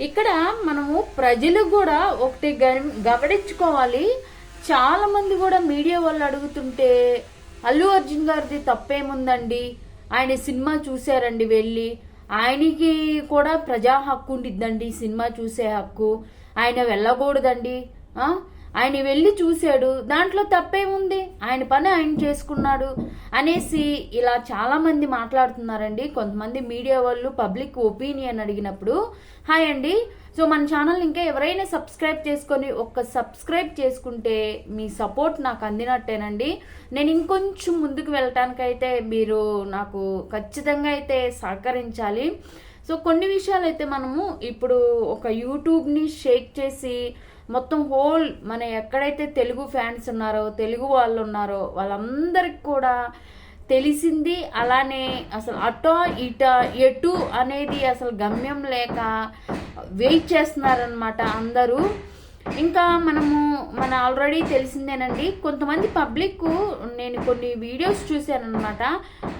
ఇక్కడ మనము ప్రజలు కూడా ఒకటి గమనించుకోవాలి. చాలా మంది కూడా మీడియా వాళ్ళు అడుగుతుంటే అల్లు అర్జున్ గారిది తప్పేముందండి? ఆయన సినిమా చూశారండి వెళ్ళి. ఆయనకి కూడా ప్రజా హక్కు ఉండిద్దండి సినిమా చూసే హక్కు. ఆయన వెళ్ళకూడదండి. ఆయన వెళ్ళి చూశాడు. దాంట్లో తప్పేముంది? ఆయన పని ఆయన చేసుకున్నాడు అనేసి ఇలా చాలామంది మాట్లాడుతున్నారండి. కొంతమంది మీడియా వాళ్ళు పబ్లిక్ ఒపీనియన్ అడిగినప్పుడు హాయ్ అండి. సో మన ఛానల్ ఇంకా ఎవరైనా సబ్స్క్రైబ్ చేసుకొని ఒక్క సబ్స్క్రైబ్ చేసుకుంటే మీ సపోర్ట్ నాకు అందినట్టేనండి. నేను ఇంకొంచెం ముందుకు వెళ్ళటానికైతే మీరు నాకు ఖచ్చితంగా అయితే సహకరించాలి. సో కొన్ని విషయాలు అయితే మనము ఇప్పుడు ఒక యూట్యూబ్ని షేక్ చేసి మొత్తం హోల్ మన ఎక్కడైతే తెలుగు ఫ్యాన్స్ ఉన్నారో తెలుగు వాళ్ళు ఉన్నారో వాళ్ళందరికి కూడా తెలిసింది అలానే అసలు అటో ఇట ఎటు అనేది అసలు గమ్యం లేక వెయిట్ చేస్తున్నారనమాట అందరూ. ఇంకా మనము మన ఆల్రెడీ తెలిసిందేనండి. కొంతమంది పబ్లిక్ నేను కొన్ని వీడియోస్ చూశానమాట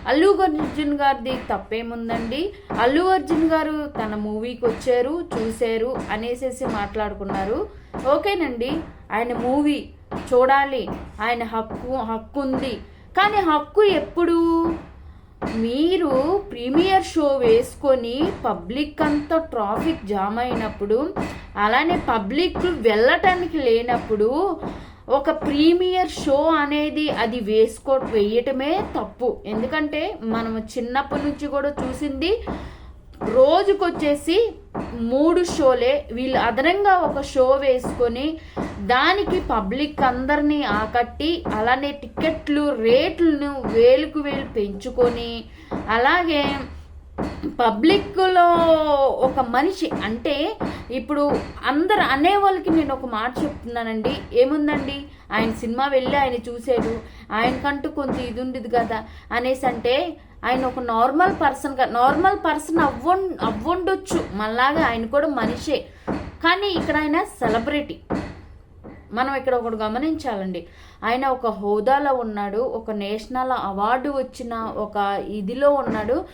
అల్లు అర్జున్ గారిది తప్పేముందండి? అల్లు అర్జున్ గారు తన మూవీకి వచ్చారు చూశారు అనేసేసి మాట్లాడుకున్నారు. ఓకేనండి. ఆయన మూవీ చూడాలి. ఆయన హక్కు హక్కు ఉంది కానీ హక్కు ఎప్పుడు? మీరు ప్రీమియర్ షో వేసుకొని పబ్లిక్ అంతా ట్రాఫిక్ జామ్ అయినప్పుడు అలానే పబ్లిక్ వెళ్ళటానికి లేనప్పుడు ఒక ప్రీమియర్ షో అనేది అది వేసుకో వేయటమే తప్పు. ఎందుకంటే మనం చిన్నప్పటి నుంచి కూడా చూసింది రోజుకొచ్చేసి మూడు షోలే. వీళ్ళు అదనంగా ఒక షో వేసుకొని దానికి పబ్లిక్ అందరినీ ఆకట్టి అలానే టికెట్లు రేట్లను వేలుకు వేలు పెంచుకొని అలాగే పబ్లిక్లో ఒక మనిషి అంటే ఇప్పుడు అందరు అనే వాళ్ళకి నేను ఒక మాట చెప్తున్నానండి. ఏముందండి? ఆయన సినిమా వెళ్ళి ఆయన చూశాడు. ఆయనకంటూ కొంత ఇది ఉండేది కదా అనేసి అంటే ఆయన ఒక నార్మల్ పర్సన్ నార్మల్ పర్సన్ అవ్వం అవ్వండొచ్చు. మళ్ళాగా ఆయన కూడా మనిషే. కానీ ఇక్కడ ఆయన సెలబ్రిటీ మనం ఇక్కడ ఒకటి గమనించాలండి. ఆయన ఒక హోదాలో ఉన్నాడు ఒక నేషనల్ అవార్డు వచ్చిన ఒక ఇదిలో ఉన్నాడు.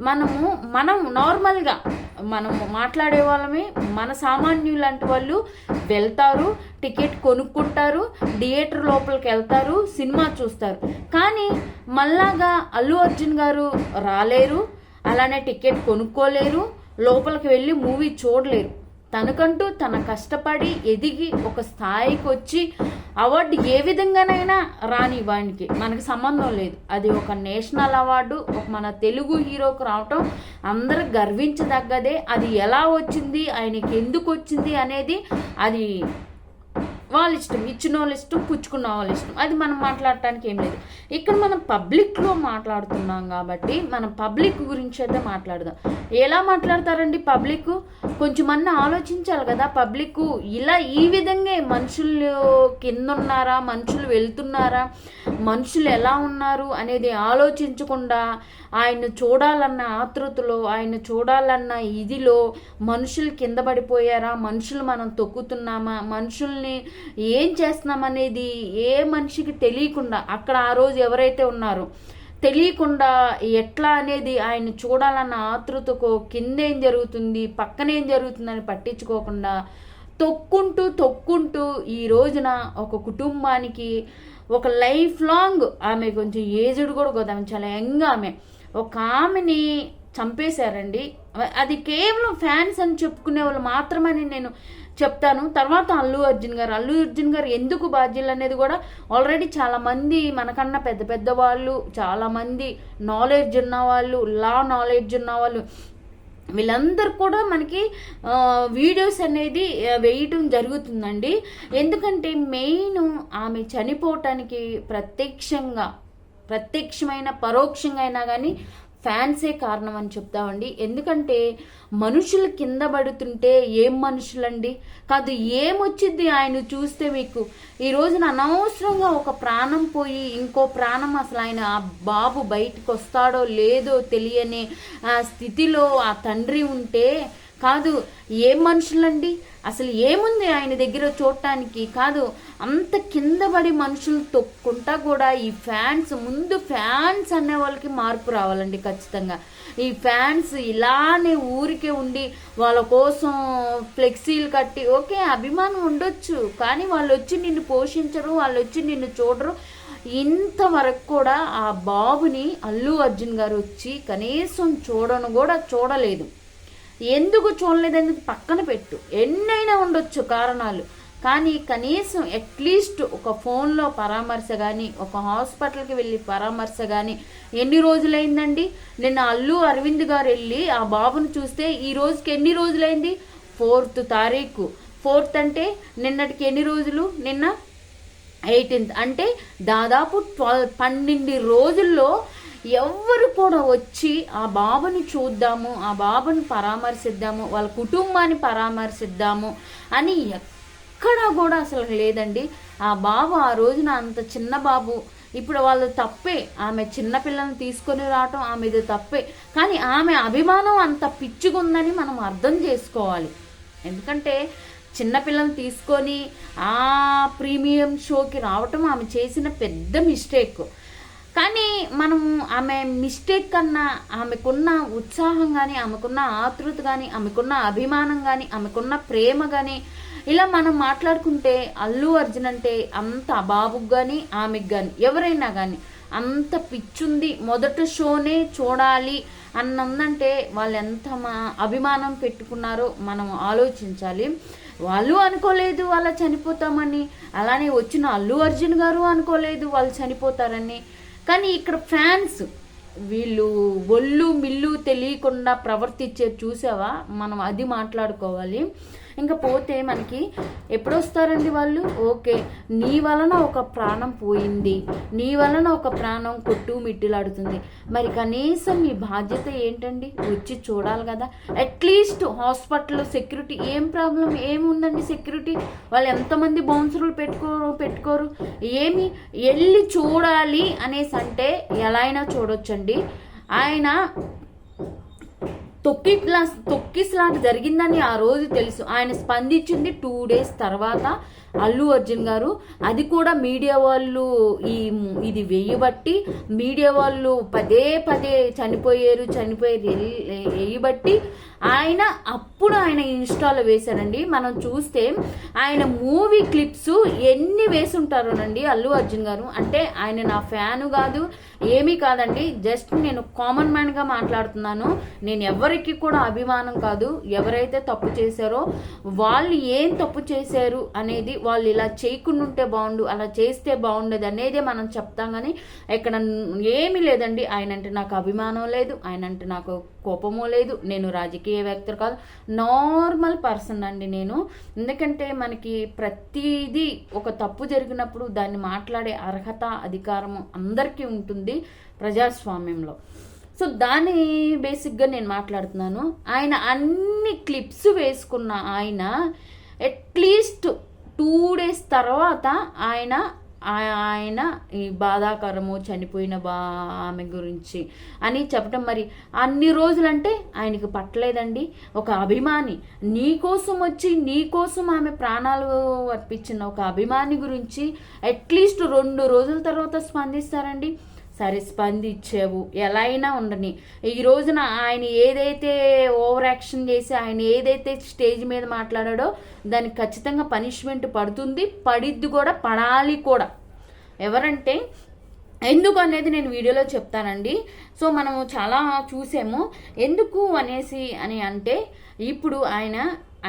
మనము మనం నార్మల్గా మనం మాట్లాడే వాళ్ళమే మన సామాన్యులు లాంటి వాళ్ళు వెళ్తారు టికెట్ కొనుక్కుంటారు థియేటర్ లోపలికి వెళ్తారు సినిమా చూస్తారు. కానీ మళ్ళాగా అల్లు అర్జున్ గారు రాలేరు అలానే టికెట్ కొనుక్కోలేరు లోపలికి వెళ్ళి మూవీ చూడలేరు. తనకంటూ తన కష్టపడి ఎదిగి ఒక స్థాయికి వచ్చి అవార్డు ఏ విధంగానైనా రాని వానికి మనకి సంబంధం లేదు. అది ఒక నేషనల్ అవార్డు ఒక మన తెలుగు హీరోకు రావటం అందరూ గర్వించదగ్గదే. అది ఎలా వచ్చింది ఆయనకి ఎందుకు వచ్చింది అనేది అది వాళ్ళ ఇష్టం ఇచ్చిన వాళ్ళ ఇష్టం పుచ్చుకున్న వాళ్ళ ఇష్టం అది మనం మాట్లాడటానికి ఏం లేదు. ఇక్కడ మనం పబ్లిక్లో మాట్లాడుతున్నాం కాబట్టి మనం పబ్లిక్ గురించి అయితే మాట్లాడదాం. ఎలా మాట్లాడతారండి పబ్లిక్? కొంచెం అన్న ఆలోచించాలి కదా పబ్లిక్. ఇలా ఈ విధంగా మనుషులు కింద ఉన్నారా మనుషులు వెళ్తున్నారా మనుషులు ఎలా ఉన్నారు అనేది ఆలోచించకుండా ఆయన చూడాలన్న ఆతృతలో ఆయన చూడాలన్న ఇదిలో మనుషులు కింద పడిపోయారా మనుషులు మనం తొక్కుతున్నామా మనుషుల్ని ఏం చేస్తున్నాం అనేది ఏ మనిషికి తెలియకుండా అక్కడ ఆ రోజు ఎవరైతే ఉన్నారో తెలియకుండా ఎట్లా అనేది ఆయన చూడాలన్న ఆతృతకో కిందేం జరుగుతుంది పక్కనేం జరుగుతుందని పట్టించుకోకుండా తొక్కుంటూ తొక్కుంటూ ఈ రోజున ఒక కుటుంబానికి ఒక లైఫ్ లాంగ్ ఆమె కొంచెం ఏజ్డ్ కూడా కదా చాలా యంగ్ ఆమె. ఒక ఆమెని చంపేశారండి. అది కేవలం ఫ్యాన్స్ అని చెప్పుకునే వాళ్ళు మాత్రమని నేను చెప్తాను. తర్వాత అల్లు అర్జున్ గారు. అల్లు అర్జున్ గారు ఎందుకు బాధ్యులు అనేది కూడా ఆల్రెడీ చాలామంది మనకన్నా పెద్ద పెద్ద వాళ్ళు చాలామంది నాలెడ్జ్ ఉన్న వాళ్ళు లా నాలెడ్జ్ ఉన్న వాళ్ళు వీళ్ళందరూ కూడా మనకి వీడియోస్ అనేది వేయటం జరుగుతుందండి. ఎందుకంటే మెయిన్ ఆమె చనిపోవటానికి ప్రత్యక్షంగా ప్రత్యక్షమైన పరోక్షంగా అయినా కానీ ఫ్యాన్సే కారణం అని చెప్తామండి. ఎందుకంటే మనుషులు కింద పడుతుంటే ఏం మనుషులండి? కాదు ఏమొచ్చింది ఆయన చూస్తే మీకు? ఈ రోజున అనవసరంగా ఒక ప్రాణం పోయి ఇంకో ప్రాణం అసలు ఆయన ఆ బాబు బయటకు వస్తాడో లేదో తెలియని ఆ స్థితిలో ఆ తండ్రి ఉంటే కాదు ఏం మనుషులండి? అసలు ఏముంది ఆయన దగ్గర చూడటానికి? కాదు అంత కింద పడి మనుషులు తొక్కుంటా కూడా ఈ ఫ్యాన్స్ ముందు ఫ్యాన్స్ అనే వాళ్ళకి మార్పు రావాలండి ఖచ్చితంగా. ఈ ఫ్యాన్స్ ఇలానే ఊరికే ఉండి వాళ్ళ కోసం ఫ్లెక్సీలు కట్టి ఓకే అభిమానం ఉండొచ్చు కానీ వాళ్ళు వచ్చి నిన్ను పోషించరు వాళ్ళు వచ్చి నిన్ను చూడరు. ఇంతవరకు కూడా ఆ బాబుని అల్లు అర్జున్ గారు వచ్చి కనీసం చూడను కూడా చూడలేదు. ఎందుకు చూడలేదని పక్కన పెట్టు. ఎన్నైనా ఉండొచ్చు కారణాలు. కానీ కనీసం అట్లీస్ట్ ఒక ఫోన్లో పరామర్శ కానీ ఒక హాస్పిటల్కి వెళ్ళి పరామర్శ కానీ ఎన్ని రోజులైందండి? నిన్న అల్లు అరవింద్ గారు వెళ్ళి ఆ బాబును చూస్తే ఈ రోజుకి ఎన్ని రోజులైంది? ఫోర్త్ తారీఖు. ఫోర్త్ అంటే నిన్నటికి ఎన్ని రోజులు? నిన్న ఎయిటీన్త్. అంటే దాదాపు ట్వెల్వ్ పన్నెండు రోజుల్లో ఎవ్వరు కూడా వచ్చి ఆ బాబుని చూద్దాము ఆ బాబుని పరామర్శిద్దాము వాళ్ళ కుటుంబాన్ని పరామర్శిద్దాము అని ఎక్కడా కూడా అసలు లేదండి. ఆ బాబు ఆ రోజున అంత చిన్న బాబు. ఇప్పుడు వాళ్ళు తప్పే. ఆమె చిన్నపిల్లని తీసుకొని రావటం ఆమెది తప్పే. కానీ ఆమె అభిమానం అంత పిచ్చుకుందని మనం అర్థం చేసుకోవాలి. ఎందుకంటే చిన్నపిల్లల్ని తీసుకొని ఆ ప్రీమియం షోకి రావటం ఆమె చేసిన పెద్ద మిస్టేక్. కానీ మనం ఆమె మిస్టేక్ కన్నా ఆమెకున్న ఉత్సాహం కానీ ఆమెకున్న ఆతృత కానీ ఆమెకున్న అభిమానం కానీ ఆమెకున్న ప్రేమ కానీ ఇలా మనం మాట్లాడుకుంటే అల్లు అర్జున్ అంటే అంత బాబుకి కానీ ఆమెకు కానీ ఎవరైనా కానీ అంత పిచ్చుంది. మొదటి షోనే చూడాలి అన్నందంటే వాళ్ళు ఎంత మా అభిమానం పెట్టుకున్నారో మనం ఆలోచించాలి. వాళ్ళు అనుకోలేదు వాళ్ళ చనిపోతామని అలానే వచ్చిన అల్లు అర్జున్ గారు అనుకోలేదు వాళ్ళు చనిపోతారని. కానీ ఇక్కడ ఫ్యాన్స్ వీళ్ళు ఒళ్ళు మిల్లు తెలియకుండా ప్రవర్తించే చూసావా? మనం అది మాట్లాడుకోవాలి. ఇంకా పోతే మనకి ఎప్పుడు వస్తారండి వాళ్ళు? ఓకే. నీ వలన ఒక ప్రాణం పోయింది. నీ వలన ఒక ప్రాణం కొట్టు మిట్టిలాడుతుంది. మరి కనీసం మీ బాధ్యత ఏంటండి? వచ్చి చూడాలి కదా. అట్లీస్ట్ హాస్పిటల్ సెక్యూరిటీ ఏం ప్రాబ్లం? ఏముందండి సెక్యూరిటీ? వాళ్ళు ఎంతమంది బౌన్సర్లు పెట్టుకోరు పెట్టుకోరు? ఏమి? వెళ్ళి చూడాలి అనేసి అంటే ఎలా అయినా చూడొచ్చండి. ఆయన తొక్కి క్లాస్ జరిగిందని ఆ రోజు తెలుసు. ఆయన స్పందించింది టూ డేస్ తర్వాత. అల్లు అర్జున్ గారు అది కూడా మీడియా వాళ్ళు ఈ ఇది వేయబట్టి మీడియా వాళ్ళు పదే పదే చనిపోయారు చనిపోయారు వేయబట్టి ఆయన అప్పుడు ఆయన ఇన్స్టాలో వేశారండి. మనం చూస్తే ఆయన మూవీ క్లిప్స్ ఎన్ని వేసుంటారోనండి అల్లు అర్జున్ గారు. అంటే ఆయన నా ఫ్యాను కాదు ఏమీ కాదండి. జస్ట్ నేను కామన్ మ్యాన్గా మాట్లాడుతున్నాను. నేను ఎవరికి కూడా అభిమానం కాదు. ఎవరైతే తప్పు చేశారో వాళ్ళు ఏం తప్పు చేశారు అనేది వాళ్ళు ఇలా చేయకుండా ఉంటే బాగుండు అలా చేస్తే బాగుండేది అనేదే మనం చెప్తాం కానీ ఇక్కడ ఏమీ లేదండి. ఆయన అంటే నాకు అభిమానం లేదు ఆయన అంటే నాకు కోపమో లేదు నేను రాజకీయ వ్యక్తి కాదు నార్మల్ పర్సన్ అండి నేను. ఎందుకంటే మనకి ప్రతిదీ ఒక తప్పు జరిగినప్పుడు దాన్ని మాట్లాడే అర్హత అధికారము అందరికీ ఉంటుంది ప్రజాస్వామ్యంలో. సో దాన్ని బేసిక్గా నేను మాట్లాడుతున్నాను. ఆయన అన్ని క్లిప్స్ వేసుకున్న ఆయన అట్లీస్ట్ టూ డేస్ తర్వాత ఆయన ఆయన ఈ బాధాకరము చనిపోయిన బా ఆమె గురించి అని చెప్పడం మరి అన్ని రోజులంటే ఆయనకి పట్టలేదండి. ఒక అభిమాని నీ కోసం వచ్చి నీ కోసం ఆమె ప్రాణాలు అర్పించిన ఒక అభిమాని గురించి అట్లీస్ట్ రెండు రోజుల తర్వాత స్పందిస్తారండి. సరే స్పందించావు. ఎలా అయినా ఉండని. ఈ రోజున ఆయన ఏదైతే ఓవర్ యాక్షన్ చేసి ఆయన ఏదైతే స్టేజ్ మీద మాట్లాడాడో దానికి ఖచ్చితంగా పనిష్మెంట్ పడుతుంది. పడిద్ది కూడా పడాలి కూడా. ఎవరంటే ఎందుకు అనేది నేను వీడియోలో చెప్తానండి. సో మనము చాలా చూసాము. ఎందుకు అనేసి అని అంటే ఇప్పుడు ఆయన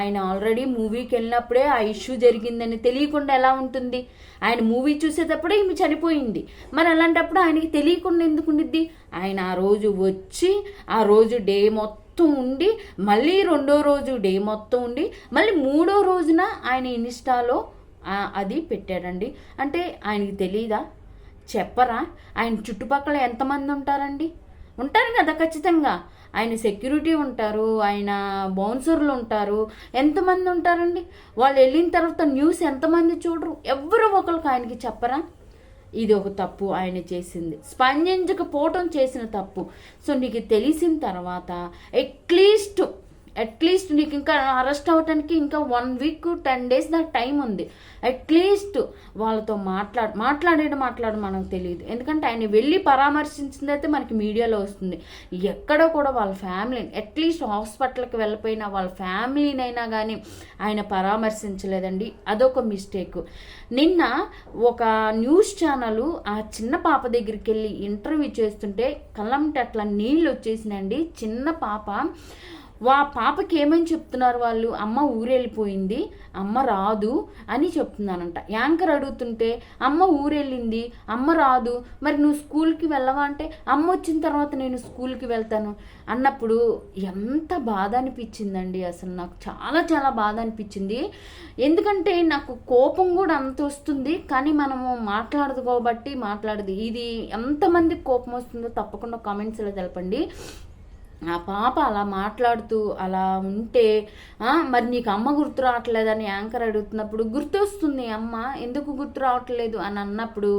ఆయన ఆల్రెడీ మూవీకి వెళ్ళినప్పుడే ఆ ఇష్యూ జరిగిందని తెలియకుండా ఎలా ఉంటుంది? ఆయన మూవీ చూసేటప్పుడే ఈమె చనిపోయింది. మరి అలాంటప్పుడు ఆయనకి తెలియకుండా ఎందుకు ఉండిద్ది? ఆయన ఆ రోజు వచ్చి ఆ రోజు డే మొత్తం ఉండి మళ్ళీ రెండో రోజు డే మొత్తం ఉండి మళ్ళీ మూడో రోజున ఆయన ఇన్స్టాలో అది పెట్టాడండి. అంటే ఆయనకి తెలియదా చెప్పరా? ఆయన చుట్టుపక్కల ఎంతమంది ఉంటారండి? ఉంటారు కదా ఖచ్చితంగా. ఆయన సెక్యూరిటీ ఉంటారు ఆయన బౌన్సర్లు ఉంటారు. ఎంతమంది ఉంటారండి? వాళ్ళు వెళ్ళిన తర్వాత న్యూస్ ఎంతమంది చూడరు? ఎవరు ఒకరికి ఆయనకి చెప్పరా? ఇది ఒక తప్పు ఆయన చేసింది. స్పందించకపోవటం చేసిన తప్పు. సో నీకు తెలిసిన తర్వాత అట్లీస్ట్ అట్లీస్ట్ నీకు ఇంకా అరెస్ట్ అవ్వటానికి ఇంకా వన్ వీక్ టెన్ డేస్ దా టైం ఉంది. అట్లీస్ట్ వాళ్ళతో మాట్లాడు మాట్లాడేది మాట్లాడు మనకు తెలియదు. ఎందుకంటే ఆయన వెళ్ళి పరామర్శించింది అయితే మనకి మీడియాలో వస్తుంది. ఎక్కడో కూడా వాళ్ళ ఫ్యామిలీని అట్లీస్ట్ హాస్పిటల్కి వెళ్ళిపోయినా వాళ్ళ ఫ్యామిలీనైనా కానీ ఆయన పరామర్శించలేదండి. అదొక మిస్టేక్ నిన్న ఒక న్యూస్ ఛానల్ ఆ చిన్న పాప దగ్గరికి వెళ్ళి ఇంటర్వ్యూ చేస్తుంటే కళ్ళంటే అట్లా నీళ్ళు వచ్చేసినండి చిన్న పాప వా పాపకి ఏమని చెప్తున్నారు వాళ్ళు? అమ్మ ఊరెళ్ళిపోయింది అమ్మ రాదు అని చెప్తున్నానంట. యాంకర్ అడుగుతుంటే అమ్మ ఊరెళ్ళింది అమ్మ రాదు మరి నువ్వు స్కూల్కి వెళ్ళవా? అంటే అమ్మ వచ్చిన తర్వాత నేను స్కూల్కి వెళ్తాను. అన్నప్పుడు ఎంత బాధ అనిపించిందండి అసలు. నాకు చాలా చాలా బాధ అనిపించింది ఎందుకంటే నాకు కోపం కూడా అంత వస్తుంది కానీ మనము మాట్లాడదు కాబట్టి మాట్లాడదు. ఇది ఎంతమందికి కోపం వస్తుందో తప్పకుండా కామెంట్స్లో తెలపండి. ఆ పాప అలా మాట్లాడుతూ అలా ఉంటే మరి నీకు అమ్మ గుర్తు రావట్లేదని యాంకర్ అడుగుతున్నప్పుడు గుర్తొస్తుంది అమ్మ ఎందుకు గుర్తు రావట్లేదు? అని అన్నప్పుడు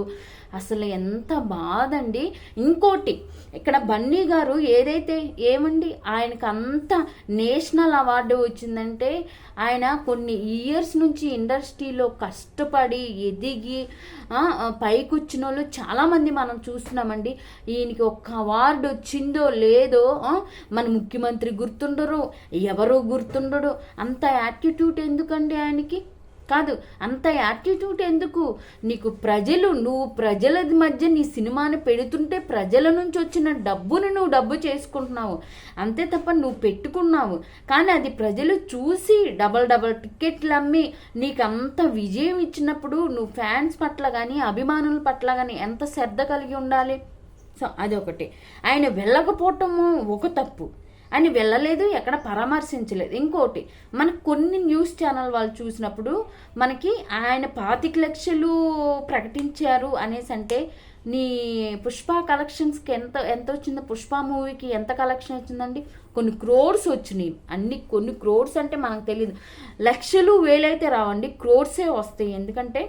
అసలు ఎంత బాధండి. ఇంకోటి ఇక్కడ బన్నీ గారు ఏదైతే ఏమండి ఆయనకు అంత నేషనల్ అవార్డు వచ్చిందంటే ఆయన కొన్ని ఇయర్స్ నుంచి ఇండస్ట్రీలో కష్టపడి ఎదిగి పైకొచ్చిన వాళ్ళు చాలామంది మనం చూస్తున్నామండి. ఈయనకి ఒక్క అవార్డు వచ్చిందో లేదో మన ముఖ్యమంత్రి గుర్తుండరు ఎవరు గుర్తుండరు. అంత యాటిట్యూడ్ ఎందుకండి ఆయనకి? కాదు అంత యాటిట్యూడ్ ఎందుకు? నీకు ప్రజలు నువ్వు ప్రజల మధ్య నీ సినిమాని పెడుతుంటే ప్రజల నుంచి వచ్చిన డబ్బును నువ్వు డబ్బు చేసుకుంటున్నావు. అంతే తప్ప నువ్వు పెట్టుకున్నావు. కానీ అది ప్రజలు చూసి డబల్ డబల్ టికెట్లు అమ్మి నీకు అంత విజయం ఇచ్చినప్పుడు నువ్వు ఫ్యాన్స్ పట్ల కానీ అభిమానుల పట్ల కానీ ఎంత శ్రద్ధ కలిగి ఉండాలి? సో అదొకటి. ఆయన వెళ్ళకపోవటము ఒక తప్పు. అని వెళ్ళలేదు ఎక్కడ పరామర్శించలేదు. ఇంకోటి మనకు కొన్ని న్యూస్ ఛానల్ వాళ్ళు చూసినప్పుడు మనకి ఆయన పాతిక లక్షలు ప్రకటించారు అనేసి అంటే నీ పుష్ప కలెక్షన్స్కి ఎంత ఎంత వచ్చిందో పుష్ప మూవీకి ఎంత కలెక్షన్ వచ్చిందండి? కొన్ని క్రోడ్స్ వచ్చినాయి. అన్ని కొన్ని క్రోడ్స్ అంటే మనకు తెలియదు లక్షలు వేలైతే రావండి క్రోడ్సే వస్తాయి. ఎందుకంటే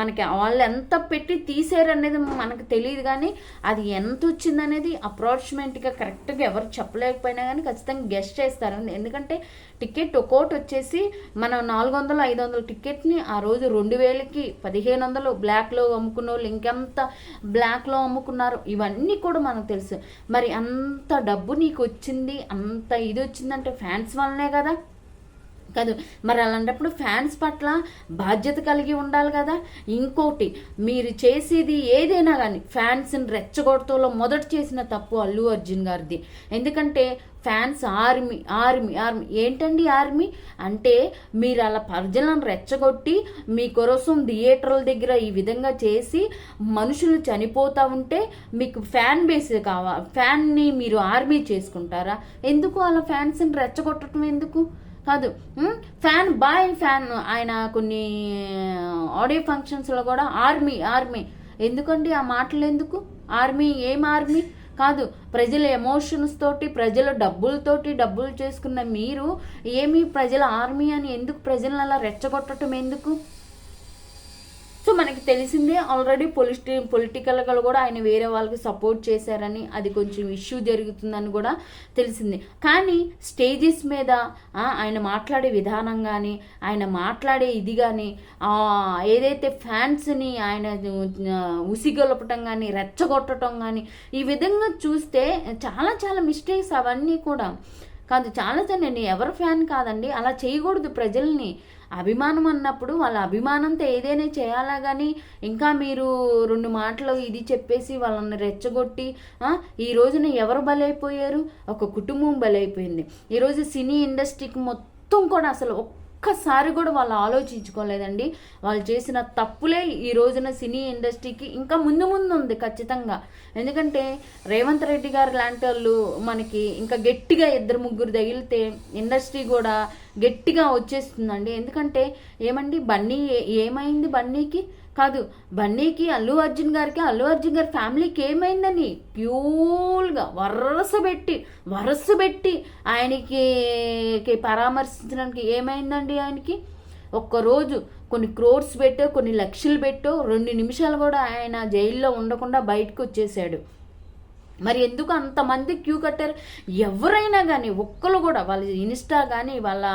మనకి వాళ్ళు ఎంత పెట్టి తీసారనేది మనకు తెలియదు కానీ అది ఎంత వచ్చిందనేది అప్రాచ్మెంట్గా కరెక్ట్గా ఎవరు చెప్పలేకపోయినా కానీ ఖచ్చితంగా గెస్ట్ చేస్తారు ఎందుకంటే టికెట్ ఒక్కోటి వచ్చేసి మనం నాలుగు వందలు ఐదు వందల టికెట్ని ఆ రోజు రెండు వేలకి పదిహేను వందలు బ్లాక్లో అమ్ముకున్న వాళ్ళు ఇంకెంత బ్లాక్లో అమ్ముకున్నారు ఇవన్నీ కూడా మనకు తెలుసు. మరి అంత డబ్బు నీకు వచ్చింది అంత అంత ఇది వచ్చిందంటే ఫ్యాన్స్ వల్లనే కదా. కాదు మరి అలాంటప్పుడు ఫ్యాన్స్ పట్ల బాధ్యత కలిగి ఉండాలి కదా. ఇంకోటి మీరు చేసేది ఏదైనా కానీ ఫ్యాన్స్ని రెచ్చగొడతలో మొదట చేసిన తప్పు అల్లు అర్జున్ గారిది. ఎందుకంటే ఫ్యాన్స్ ఆర్మీ ఆర్మీ ఆర్మీ. ఏంటండి ఆర్మీ? అంటే మీరు అలా ప్రజలను రెచ్చగొట్టి మీ కోసం థియేటర్ల దగ్గర ఈ విధంగా చేసి మనుషులు చనిపోతూ ఉంటే మీకు ఫ్యాన్ బేస్ కావాలి ఫ్యాన్ని మీరు ఆర్మీ చేసుకుంటారా? ఎందుకు అలా ఫ్యాన్స్ని రెచ్చగొట్టడం ఎందుకు? కాదు ఫ్యాన్ బాయ్ ఫ్యాన్ ఆయన కొన్ని ఆడియో ఫంక్షన్స్లో కూడా ఆర్మీ ఆర్మీ. ఎందుకండి ఆ మాటలు ఎందుకు? ఆర్మీ ఏం ఆర్మీ? కాదు ప్రజల ఎమోషన్స్ తోటి ప్రజల డబ్బులతోటి డబ్బులు చేసుకున్న మీరు ఏమి ప్రజల ఆర్మీ అని ఎందుకు ప్రజలను అలా రెచ్చగొట్టడం ఎందుకు? సో మనకి తెలిసిందే ఆల్రెడీ పొలిటి పొలిటికల్గా కూడా ఆయన వేరే వాళ్ళకి సపోర్ట్ చేశారని అది కొంచెం ఇష్యూ జరుగుతుందని కూడా తెలిసింది. కానీ స్టేజెస్ మీద ఆయన మాట్లాడే విధానం కానీ ఆయన మాట్లాడే ఇది కానీ ఏదైతే ఫ్యాన్స్ని ఆయన ఉసిగొలపటం కానీ రెచ్చగొట్టడం కానీ ఈ విధంగా చూస్తే చాలా చాలా మిస్టేక్స్ అవన్నీ కూడా కాదు చాలా నేను ఎవరు ఫ్యాన్ కాదండి అలా చేయకూడదు ప్రజల్ని. అభిమానం అన్నప్పుడు వాళ్ళ అభిమానంతో ఏదైనా చేయాలా కానీ ఇంకా మీరు రెండు మాటలు ఇది చెప్పేసి వాళ్ళని రెచ్చగొట్టి ఈ రోజున ఎవరు బలైపోయారు? ఒక కుటుంబం బలైపోయింది. ఈరోజు సినీ ఇండస్ట్రీకి మొత్తం కూడా అసలు ఒక్కసారి కూడా వాళ్ళు ఆలోచించుకోలేదండి. వాళ్ళు చేసిన తప్పులే ఈ రోజున సినీ ఇండస్ట్రీకి ఇంకా ముందు ముందు ఉంది ఖచ్చితంగా. ఎందుకంటే రేవంత్ రెడ్డి గారు లాంటి వాళ్ళు మనకి ఇంకా గట్టిగా ఇద్దరు ముగ్గురు తగిలితే ఇండస్ట్రీ కూడా గట్టిగా వచ్చేస్తుందండి. ఎందుకంటే ఏమండి బన్నీ ఏమైంది బన్నీకి? కాదు బన్నీకి అల్లు అర్జున్ గారికి అల్లు అర్జున్ గారి ఫ్యామిలీకి ఏమైందని? ప్యూల్గా వరస పెట్టి వరస పెట్టి ఆయనకి పరామర్శించడానికి ఏమైందండి ఆయనకి? ఒక్కరోజు కొన్ని క్రోర్స్ పెట్టో కొన్ని లక్షలు పెట్టో రెండు నిమిషాలు కూడా ఆయన జైల్లో ఉండకుండా బయటకు వచ్చేసాడు మరి ఎందుకు అంతమంది క్యూ కట్టారు? ఎవరైనా కానీ ఒక్కరు కూడా వాళ్ళ ఇన్స్టా కానీ వాళ్ళ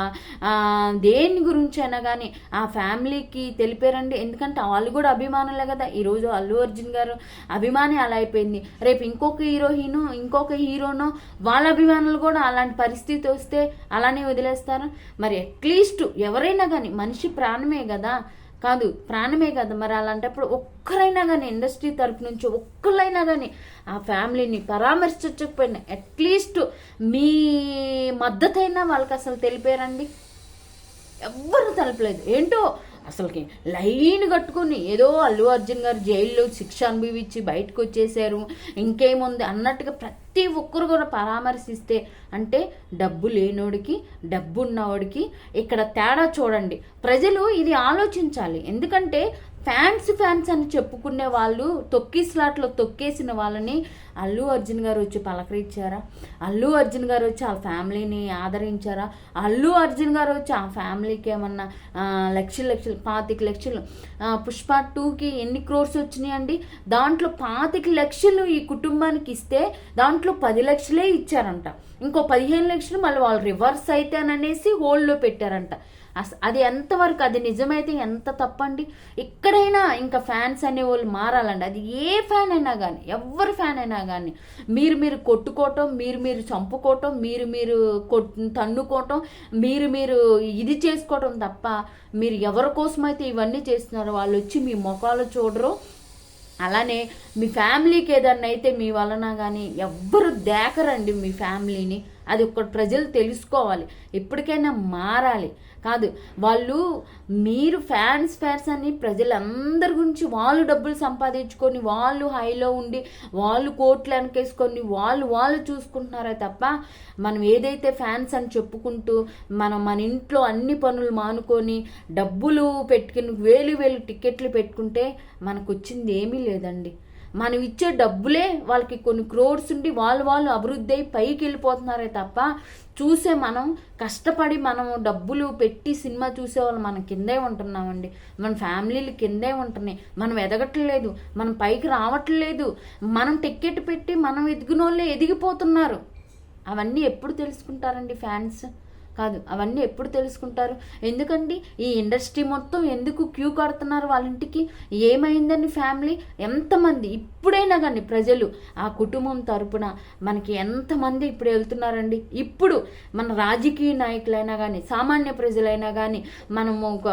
దేని గురించి అయినా కానీ ఆ ఫ్యామిలీకి తెలిపారండి. ఎందుకంటే వాళ్ళు కూడా అభిమానులే కదా. ఈరోజు అల్లు అర్జున్ గారు అభిమాని అలా అయిపోయింది. రేపు ఇంకొక హీరోయిన్ ఇంకొక హీరోను వాళ్ళ అభిమానులు కూడా అలాంటి పరిస్థితి వస్తే అలానే వదిలేస్తారు. మరి అట్లీస్ట్ ఎవరైనా కానీ మనిషి ప్రాణమే కదా. కాదు ప్రాణమే కదా మరి అలాంటప్పుడు ఒక్కరైనా కానీ ఇండస్ట్రీ తరపు నుంచి ఒక్కరైనా కానీ ఆ ఫ్యామిలీని పరామర్శించకపోయినా అట్లీస్ట్ మీ మద్దతైనా వాళ్ళకి అసలు తెలిపారండి. ఎవ్వరు తలపలేదు. ఏంటో అసలుకి లైన్ కట్టుకొని ఏదో అల్లు అర్జున్ గారు జైల్లో శిక్ష అనుభవించి బయటకు వచ్చేసారు ఇంకేముంది అన్నట్టుగా ప్రతి ఒక్కరు కూడా పరామర్శిస్తే అంటే డబ్బు లేనోడికి డబ్బు ఉన్నవాడికి ఇక్కడ తేడా చూడండి. ప్రజలు ఇది ఆలోచించాలి. ఎందుకంటే ఫ్యాన్స్ ఫ్యాన్స్ అని చెప్పుకునే వాళ్ళు తొక్కి స్లాట్లో తొక్కేసిన వాళ్ళని అల్లు అర్జున్ గారు వచ్చి పలకరించారా? అల్లు అర్జున్ గారు వచ్చి ఆ ఫ్యామిలీని ఆదరించారా? అల్లు అర్జున్ గారు వచ్చి ఆ ఫ్యామిలీకి ఏమన్నా లక్షలు లక్షలు పాతిక లక్షలు పుష్ప టూకి ఎన్ని క్రోర్స్ వచ్చినాయండి? దాంట్లో పాతిక లక్షలు ఈ కుటుంబానికి ఇస్తే దాంట్లో పది లక్షలే ఇచ్చారంట. ఇంకో పదిహేను లక్షలు మళ్ళీ వాళ్ళు రివర్స్ అయితే అని అనేసి హోల్డ్లో పెట్టారంట. అది ఎంతవరకు అది నిజమైతే ఎంత తప్పండి? ఎక్కడైనా ఇంకా ఫ్యాన్స్ అనే వాళ్ళు మారాలండి. అది ఏ ఫ్యాన్ అయినా కానీ ఎవరి ఫ్యాన్ అయినా కానీ మీరు మీరు కొట్టుకోవటం మీరు మీరు చంపుకోవటం మీరు మీరు తన్నుకోవటం మీరు మీరు ఇది చేసుకోవటం తప్ప మీరు ఎవరి కోసమైతే ఇవన్నీ చేస్తున్నారో వాళ్ళు వచ్చి మీ ముఖాలు చూడరు. అలానే మీ ఫ్యామిలీకి ఏదన్నా అయితే మీ వలన కానీ ఎవ్వరు దేకరండి మీ ఫ్యామిలీని. అది ఒక్కటి ప్రజలు తెలుసుకోవాలి. ఎప్పటికైనా మారాలి. కాదు వాళ్ళు మీరు ఫ్యాన్స్ ఫ్యాన్స్ అని ప్రజలందరి గురించి వాళ్ళు డబ్బులు సంపాదించుకొని వాళ్ళు హైలో ఉండి వాళ్ళు కోట్లు వెనకేసుకొని వాళ్ళు వాళ్ళు చూసుకుంటున్నారే తప్ప మనం ఏదైతే ఫ్యాన్స్ అని చెప్పుకుంటూ మనం మన ఇంట్లో అన్ని పనులు మానుకొని డబ్బులు పెట్టుకుని వేలు వేలు టికెట్లు పెట్టుకుంటే మనకు వచ్చింది ఏమీ లేదండి. మనం ఇచ్చే డబ్బులే వాళ్ళకి కొన్ని క్రోడ్స్ ఉండి వాళ్ళు వాళ్ళు అభివృద్ధి అయి పైకి వెళ్ళిపోతున్నారే తప్ప చూసే మనం కష్టపడి మనం డబ్బులు పెట్టి సినిమా చూసే వాళ్ళు మనం కిందే ఉంటున్నామండి. మన ఫ్యామిలీలు కిందే ఉంటున్నాయి. మనం ఎదగట్లేదు మనం పైకి రావట్లేదు మనం టికెట్ పెట్టి మనం ఎదిగిన వాళ్ళే ఎదిగిపోతున్నారు. అవన్నీ ఎప్పుడు తెలుసుకుంటారండి ఫ్యాన్స్? కాదు అవన్నీ ఎప్పుడు తెలుసుకుంటారు? ఎందుకండి? ఈ ఇండస్ట్రీ మొత్తం ఎందుకు క్యూ కడుతున్నారు వాళ్ళ ఇంటికి ఏమైందని ఫ్యామిలీ? ఎంతమంది? ఇప్పుడైనా కానీ ప్రజలు ఆ కుటుంబం తరపున మనకి ఎంతమంది ఇప్పుడు వెళ్తున్నారండి? ఇప్పుడు మన రాజకీయ నాయకులైనా కానీ సామాన్య ప్రజలైనా కానీ మనము ఒక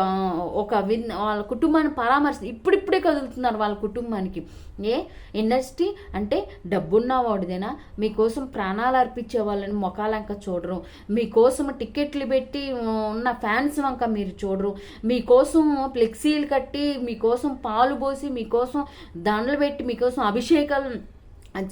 ఒక విన్ వాళ్ళ కుటుంబాన్ని పరామర్శ ఇప్పుడిప్పుడే కదులుతున్నారు వాళ్ళ కుటుంబానికి. ఏ? ఇండస్ట్రీ అంటే డబ్బున్న వాడిదేనా? మీకోసం ప్రాణాలు అర్పించే వాళ్ళని మొఖాలంక చూడరు. మీకోసం టిక్ టికెట్లు పెట్టి ఉన్న ఫ్యాన్స్ వంక మీరు చూడరు. మీకోసం ఫ్లెక్సీలు కట్టి మీకోసం పాలు పోసి మీకోసం దండలు పెట్టి మీకోసం అభిషేకాలు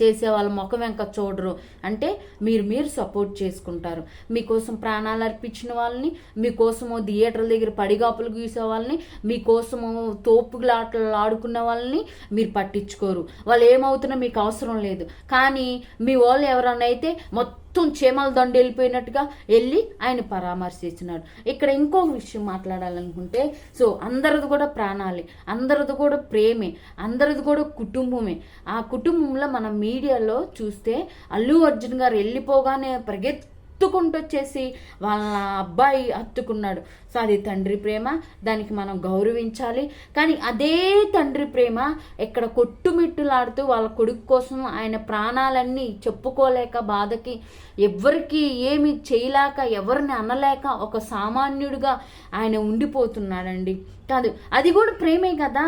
చేసే వాళ్ళ ముఖం వెంక చూడరు. అంటే మీరు మీరు సపోర్ట్ చేసుకుంటారు. మీకోసం ప్రాణాలు అర్పించిన వాళ్ళని మీకోసము థియేటర్ల దగ్గర పడిగాపులు గీసే వాళ్ళని మీకోసము తోపులాటలు ఆడుకున్న వాళ్ళని మీరు పట్టించుకోరు. వాళ్ళు ఏమవుతున్నా మీకు అవసరం లేదు. కానీ మీ వాళ్ళు ఎవరన్నా అయితే మొత్తం మొత్తం చీమల దండు వెళ్ళిపోయినట్టుగా వెళ్ళి ఆయన పరామర్శించినాడు. ఇక్కడ ఇంకొక విషయం మాట్లాడాలనుకుంటే సో అందరిది కూడా ప్రాణాలే అందరిది కూడా ప్రేమే అందరిది కూడా కుటుంబమే. ఆ కుటుంబంలో మనం మీడియాలో చూస్తే అల్లు అర్జున్ గారు వెళ్ళిపోగానే పరిగెత్తుకుంటూ వచ్చేసి వాళ్ళ అబ్బాయి హత్తుకున్నాడు. సో అది తండ్రి ప్రేమ దానికి మనం గౌరవించాలి. కానీ అదే తండ్రి ప్రేమ ఇక్కడ కొట్టుమిట్టులాడుతూ వాళ్ళ కొడుకు కోసం ఆయన ప్రాణాలన్నీ చెప్పుకోలేక బాధకి ఎవ్వరికి ఏమి చేయలేక ఎవరిని అనలేక ఒక సామాన్యుడిగా ఆయన ఉండిపోతున్నాడండి. కాదు అది కూడా ప్రేమే కదా.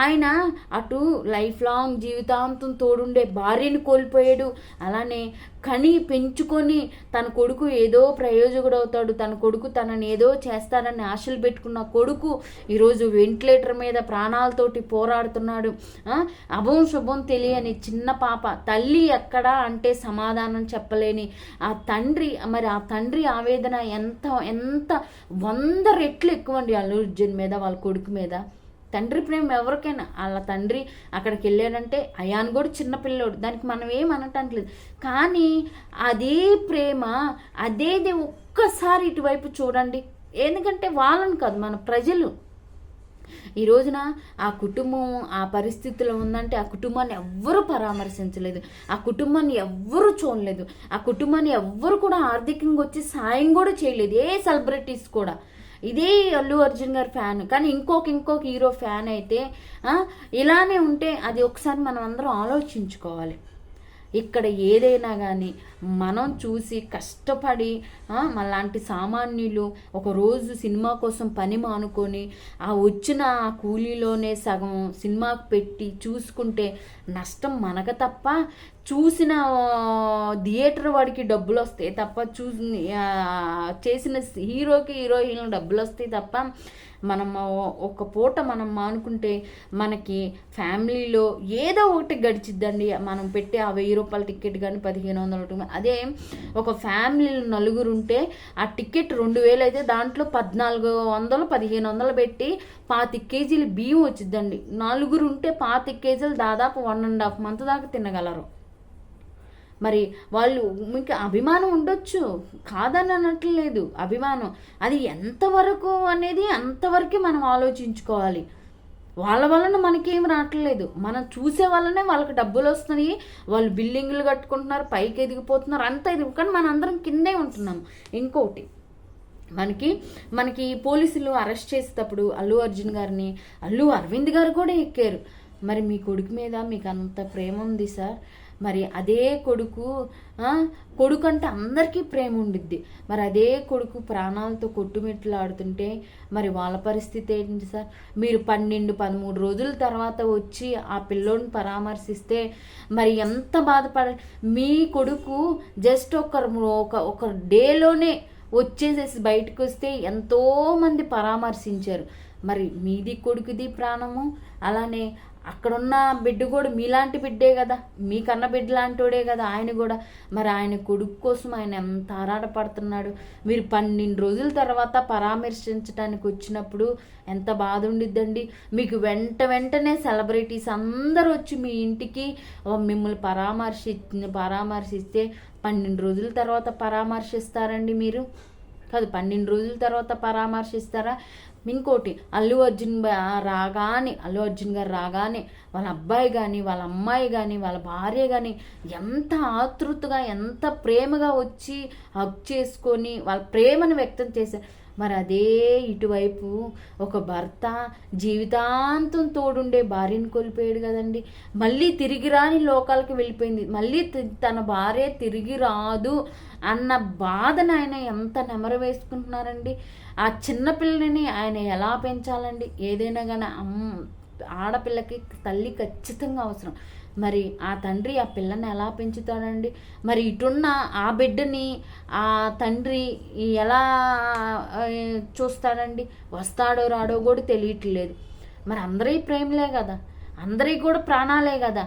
ఆయన అటు లైఫ్ లాంగ్ జీవితాంతం తోడుండే భార్యని కోల్పోయాడు. అలానే కని పెంచుకొని తన కొడుకు ఏదో ప్రయోజకుడు అవుతాడు తన కొడుకు తనని ఏదో చేస్తాడని ఆశలు పెట్టుకున్న కొడుకు ఈరోజు వెంటిలేటర్ మీద ప్రాణాలతోటి పోరాడుతున్నాడు. అభం శుభం తెలియని చిన్న పాప. తల్లి ఎక్కడా అంటే సమాధానం చెప్పలేని ఆ తండ్రి మరి ఆ తండ్రి ఆవేదన ఎంత ఎంత వంద రెట్లు ఎక్కువ అండి అల్లు అర్జున్ మీద వాళ్ళ కొడుకు మీద. తండ్రి ప్రేమ ఎవరికైనా. వాళ్ళ తండ్రి అక్కడికి వెళ్ళాడంటే అయాన్ కూడా చిన్న పిల్లోడు. దానికి మనం ఏం అనటానికి కానీ అదే ప్రేమ అదేది ఒక్కసారి ఇటువైపు చూడండి. ఎందుకంటే వాళ్ళని కాదు మన ప్రజలు. ఈ రోజున ఆ కుటుంబం ఆ పరిస్థితిలో ఉందంటే ఆ కుటుంబాన్ని ఎవ్వరూ పరామర్శించలేదు. ఆ కుటుంబాన్ని ఎవ్వరూ చూడలేదు. ఆ కుటుంబాన్ని ఎవ్వరు కూడా ఆర్థికంగా వచ్చి సాయం కూడా చేయలేదు. ఏ సెలబ్రిటీస్ కూడా. ఇదే అల్లు అర్జున్ గారి ఫ్యాన్. కానీ ఇంకొక ఇంకొక హీరో ఫ్యాన్ అయితే ఇలానే ఉంటే అది ఒకసారి మనం అందరం ఆలోచించుకోవాలి. ఇక్కడ ఏదైనా కానీ మనం చూసి కష్టపడి మళ్ళాంటి సామాన్యులు ఒక రోజు సినిమా కోసం పని మానుకొని ఆ వచ్చిన ఆ కూలీలోనే సగం సినిమాకు పెట్టి చూసుకుంటే నష్టం మనకు తప్ప చూసిన థియేటర్ వాడికి డబ్బులు వస్తాయి తప్ప చూసి చేసిన హీరోకి హీరోయిన్ డబ్బులు వస్తాయి తప్ప మనం ఒక పూట మనం మానుకుంటే మనకి ఫ్యామిలీలో ఏదో ఒకటి గడిచిద్దండి. మనం పెట్టే ఆ వెయ్యి రూపాయల టికెట్ కానీ పదిహేను వందల అదే ఒక ఫ్యామిలీలో నలుగురు ఉంటే ఆ టికెట్ రెండు వేలు అయితే దాంట్లో పద్నాలుగు వందలు పదిహేను వందలు పెట్టి పాతి కేజీలు బియ్యం వచ్చిద్దండి. నలుగురు ఉంటే పాతి కేజీలు దాదాపు వన్ అండ్ హాఫ్ మంత్ దాకా తినగలరు. మరి వాళ్ళు మీకు అభిమానం ఉండొచ్చు. కాదని అనట్లేదు అభిమానం. అది ఎంతవరకు అనేది అంతవరకే మనం ఆలోచించుకోవాలి. వాళ్ళ వలన మనకేం రావట్లేదు. మనం చూసే వల్లనే వాళ్ళకి డబ్బులు వస్తున్నాయి. వాళ్ళు బిల్డింగ్లు కట్టుకుంటున్నారు పైకి ఎదిగిపోతున్నారు అంత ఎదిగి కానీ మన అందరం కిందే ఉంటున్నాం ఇంకోటి మనకి మనకి పోలీసులు అరెస్ట్ చేసేటప్పుడు అల్లు అర్జున్ గారిని అల్లు అరవింద్ గారు కూడా ఎక్కారు. మరి మీ కొడుకు మీద మీకు అంత ప్రేమ ఉంది సార్? మరి అదే కొడుకు కొడుకు అంటే అందరికీ ప్రేమ ఉండిద్ది. మరి అదే కొడుకు ప్రాణాలతో కొట్టుమిట్లాడుతుంటే మరి వాళ్ళ పరిస్థితి ఏంటి సార్? మీరు పన్నెండు పదమూడు రోజుల తర్వాత వచ్చి ఆ పిల్లోని పరామర్శిస్తే మరి ఎంత బాధపడ మీ కొడుకు జస్ట్ ఒక ఒక ఒక డేలోనే వచ్చేసేసి బయటకు వస్తే ఎంతో మంది పరామర్శించారు. మరి మీది కొడుకుది ప్రాణము అలానే అక్కడున్న బిడ్డ కూడా మీలాంటి బిడ్డే కదా. మీకన్న బిడ్డ లాంటివాడే కదా ఆయన కూడా. మరి ఆయన కొడుకు కోసం ఆయన ఎంత ఆరాటపడుతున్నాడు. మీరు పన్నెండు రోజుల తర్వాత పరామర్శించడానికి వచ్చినప్పుడు ఎంత బాధ ఉండిద్దండి. మీకు వెంట వెంటనే సెలబ్రిటీస్ అందరూ వచ్చి మీ ఇంటికి మిమ్మల్ని పరామర్శి పరామర్శిస్తే పన్నెండు రోజుల తర్వాత పరామర్శిస్తారండి మీరు. కాదు పన్నెండు రోజుల తర్వాత పరామర్శిస్తారా? ఇంకోటి అల్లు అర్జున్ రాగానే అల్లు అర్జున్ గారు రాగానే వాళ్ళ అబ్బాయి కానీ వాళ్ళ అమ్మాయి కానీ వాళ్ళ భార్య కానీ ఎంత ఆతృతగా ఎంత ప్రేమగా వచ్చి హక్ చేసుకొని వాళ్ళ ప్రేమను వ్యక్తం చేశారు. మరి అదే ఇటువైపు ఒక భర్త జీవితాంతం తోడుండే భార్యను కోల్పోయాడు కదండి. మళ్ళీ తిరిగి రాని లోకాలకి వెళ్ళిపోయింది. మళ్ళీ తన భార్య తిరిగి రాదు అన్న బాధను ఆయన ఎంత నెమరు వేసుకుంటున్నారండి. ఆ చిన్నపిల్లని ఆయన ఎలా పెంచాలండి? ఏదైనా కానీ ఆడపిల్లకి తల్లి ఖచ్చితంగా అవసరం. మరి ఆ తండ్రి ఆ పిల్లని ఎలా పెంచుతాడండి? మరి ఇటున్న ఆ బిడ్డని ఆ తండ్రి ఎలా చూస్తాడండి? వస్తాడో రాడో కూడా తెలియట్లేదు. మరి అందరి ప్రేమలే కదా? అందరి కూడా ప్రాణాలే కదా?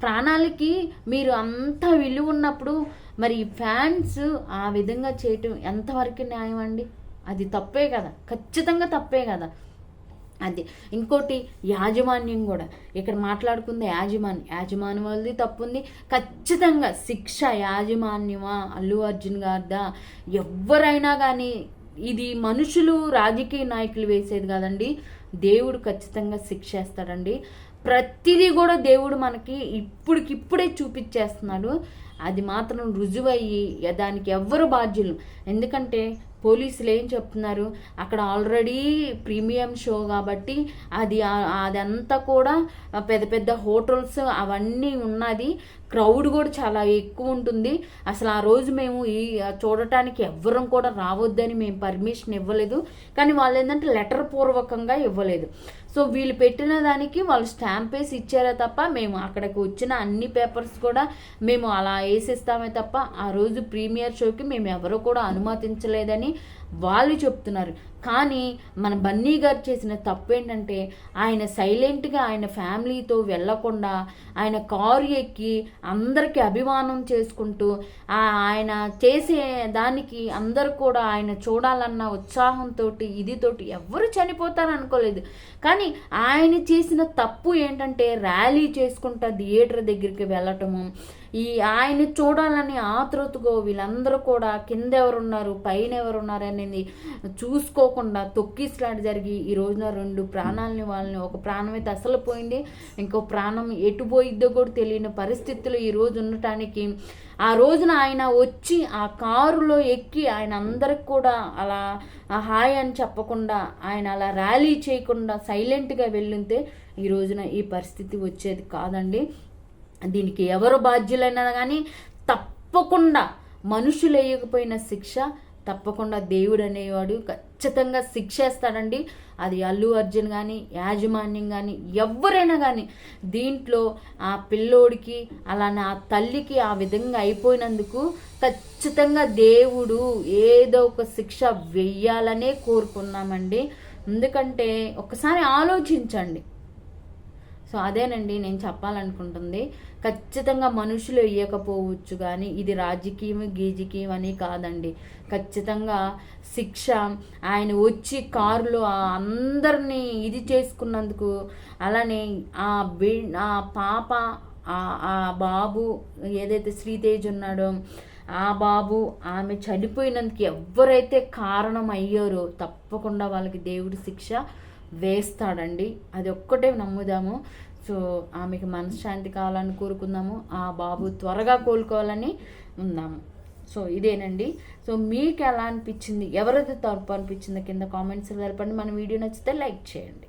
ప్రాణాలకి మీరు అంత విలువ ఉన్నప్పుడు మరి ఫ్యాన్స్ ఆ విధంగా చేయటం ఎంతవరకు న్యాయం అండి అది తప్పే కదా? ఖచ్చితంగా తప్పే కదా? అది. ఇంకోటి యాజమాన్యం కూడా. ఇక్కడ మాట్లాడుకుంది యాజమాన్యం. యాజమాన్యం వాళ్ళది తప్పు ఉంది ఖచ్చితంగా శిక్ష యాజమాన్యమా? అల్లు అర్జున్ గారిదా? ఎవరైనా కానీ ఇది మనుషులు రాజకీయ నాయకులు వేసేది కాదండి. దేవుడు ఖచ్చితంగా శిక్ష వేస్తాడండి. ప్రతిదీ కూడా దేవుడు మనకి ఇప్పటికిప్పుడే చూపించేస్తున్నాడు. అది మాత్రం రుజువయ్యి దానికి ఎవ్వరు బాధ్యులు. ఎందుకంటే పోలీసులు ఏం చెప్తున్నారు? అక్కడ ఆల్రెడీ ప్రీమియం షో కాబట్టి అది అదంతా కూడా పెద్ద పెద్ద హోటల్స్ అవన్నీ ఉన్నది. క్రౌడ్ కూడా చాలా ఎక్కువ ఉంటుంది. అసలు ఆ రోజు మేము ఈ చూడటానికి ఎవ్వరం కూడా రావద్దని మేము పర్మిషన్ ఇవ్వలేదు. కానీ వాళ్ళు ఏంటంటే లెటర్ పూర్వకంగా ఇవ్వలేదు. సో వీళ్ళు పెట్టిన దానికి వాళ్ళు స్టాంప్ వేసి ఇచ్చారే తప్ప మేము అక్కడికి వచ్చిన అన్ని పేపర్స్ కూడా మేము అలా వేసిస్తామే తప్ప ఆ రోజు ప్రీమియర్ షోకి మేము ఎవరు కూడా అనుమతించలేదని వాళ్ళు చెప్తున్నారు. కానీ మన బన్నీ గారు చేసిన తప్పు ఏంటంటే ఆయన సైలెంట్గా ఆయన ఫ్యామిలీతో వెళ్ళకుండా ఆయన కారు ఎక్కి అందరికీ అభిమానం చేసుకుంటూ ఆయన చేసే దానికి అందరు కూడా ఆయన చూడాలన్న ఉత్సాహంతో ఇదితోటి ఎవరు చనిపోతారు అనుకోలేదు. కానీ ఆయన చేసిన తప్పు ఏంటంటే ర్యాలీ చేసుకుంటా థియేటర్ దగ్గరికి వెళ్ళటము ఈ ఆయన్ని చూడాలని ఆతృతగో వీళ్ళందరూ కూడా కింద ఎవరున్నారు పైన ఎవరున్నారు అనేది చూసుకోకుండా తొక్కిసలాట జరిగి ఈ రోజున రెండు ప్రాణాలని వాళ్ళని ఒక ప్రాణం అయితే అసలు పోయింది. ఇంకో ప్రాణం ఎటు పోయిద్దో కూడా తెలియని పరిస్థితులు ఈ రోజు ఉండటానికి. ఆ రోజున ఆయన వచ్చి ఆ కారులో ఎక్కి ఆయన అందరికి కూడా అలా హాయ్ అని చెప్పకుండా ఆయన అలా ర్యాలీ చేయకుండా సైలెంట్గా వెళ్ళింటే ఈ రోజున ఈ పరిస్థితి వచ్చేది కాదండి. దీనికి ఎవరు బాధ్యులైనా కానీ తప్పకుండా మనుషులు వేయకపోయిన శిక్ష తప్పకుండా దేవుడు అనేవాడు ఖచ్చితంగా శిక్షేస్తాడండి. అది అల్లు అర్జున్ కానీ యాజమాన్యం కానీ ఎవరైనా కానీ దీంట్లో ఆ పిల్లోడికి అలానే ఆ తల్లికి ఆ విధంగా అయిపోయినందుకు ఖచ్చితంగా దేవుడు ఏదో ఒక శిక్ష వెయ్యాలనే కోరుకున్నామండి. ఎందుకంటే ఒకసారి ఆలోచించండి. సో అదేనండి నేను చెప్పాలనుకుంటుంది. ఖచ్చితంగా మనుషులు ఇవ్వకపోవచ్చు కానీ ఇది రాజకీయం గీజకీయం అని కాదండి. ఖచ్చితంగా శిక్ష ఆయన వచ్చి కారులో అందరినీ ఇది చేసుకున్నందుకు అలానే ఆ బి ఆ పాప ఆ బాబు ఏదైతే శ్రీతేజ్ ఉన్నాడో ఆ బాబు ఆమె చనిపోయినందుకు ఎవరైతే కారణం అయ్యారో తప్పకుండా వాళ్ళకి దేవుడి శిక్ష వేస్తాడండి. అది ఒక్కటే నమ్ముదాము. సో ఆమెకి మనశ్శాంతి కావాలని కోరుకుందాము. ఆ బాబు త్వరగా కోలుకోవాలని ఉందాము. సో ఇదేనండి. సో మీకు ఎలా అనిపించింది? ఎవరిది తప్పు అనిపించిందో? కింద కామెంట్స్ తెలపండి. మన వీడియో నచ్చితే లైక్ చేయండి.